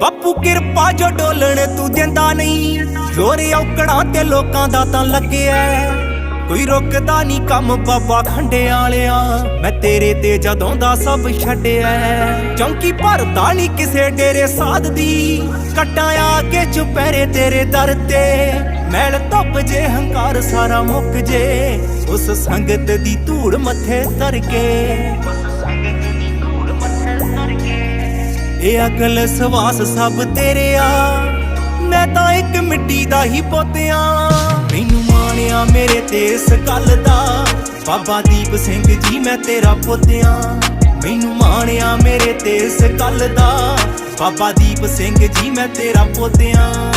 ਬਾਪੂ ਕਿਰਪਾ ਜੋ ਡੋਲਣ ਤੂੰ ਦਿੰਦਾ ਨਹੀਂ। ਜੋਰ ਔਕੜਾਂ ਤੇ ਲੋਕਾਂ ਦਾ ਤਾਂ ਲੱਗਿਆ। ਕੋਈ ਰੁਕਦਾ ਨਹੀਂ ਕੰਮ ਬਾਬਾ ਖੰਡੇ ਵਾਲਿਆ। ਮੈਂ ਤੇਰੇ ਤੇ ਜਦੋਂ ਦਾ ਸਭ ਛੱਡਿਆ। ਚੌਂਕੀ ਭਰਦਾ ਨਹੀਂ ਕਿਸੇ ਡੇਰੇ ਸਾਧ ਦੀ। ਕੱਟਾਂ ਆ ਕੇ ਚੁਪਹਿਰੇ ਤੇਰੇ ਦਰ ਤੇ। ਮੈਲ ਧੁੱਪ ਜੇ, ਹੰਕਾਰ ਸਾਰਾ ਮੁੱਕ ਜੇ। ਉਸ ਸੰਗਤ ਦੀ ਧੂੜ ਮੱਥੇ ਧਰ ਕੇ। ਇਹ ਅਕਲ ਸਵਾਸ ਸਭ ਤੇਰੇ ਆ। ਮੈਂ ਤਾਂ ਇੱਕ ਮਿੱਟੀ ਦਾ ਹੀ ਪੋਤਿਆ। ਮੈਨੂੰ ਮਾਣਿਆ ਮੇਰੇ ਤੇ ਇਸ ਗੱਲ ਦਾ। ਬਾਬਾ ਦੀਪ ਸਿੰਘ ਜੀ, ਮੈਂ ਤੇਰਾ ਪੋਤਿਆ। ਮੈਨੂੰ ਮਾਣਿਆ ਮੇਰੇ ਤੇ ਇਸ ਗੱਲ ਦਾ। ਬਾਬਾ ਦੀਪ ਸਿੰਘ ਜੀ, ਮੈਂ ਤੇਰਾ ਪੋਤਿਆ।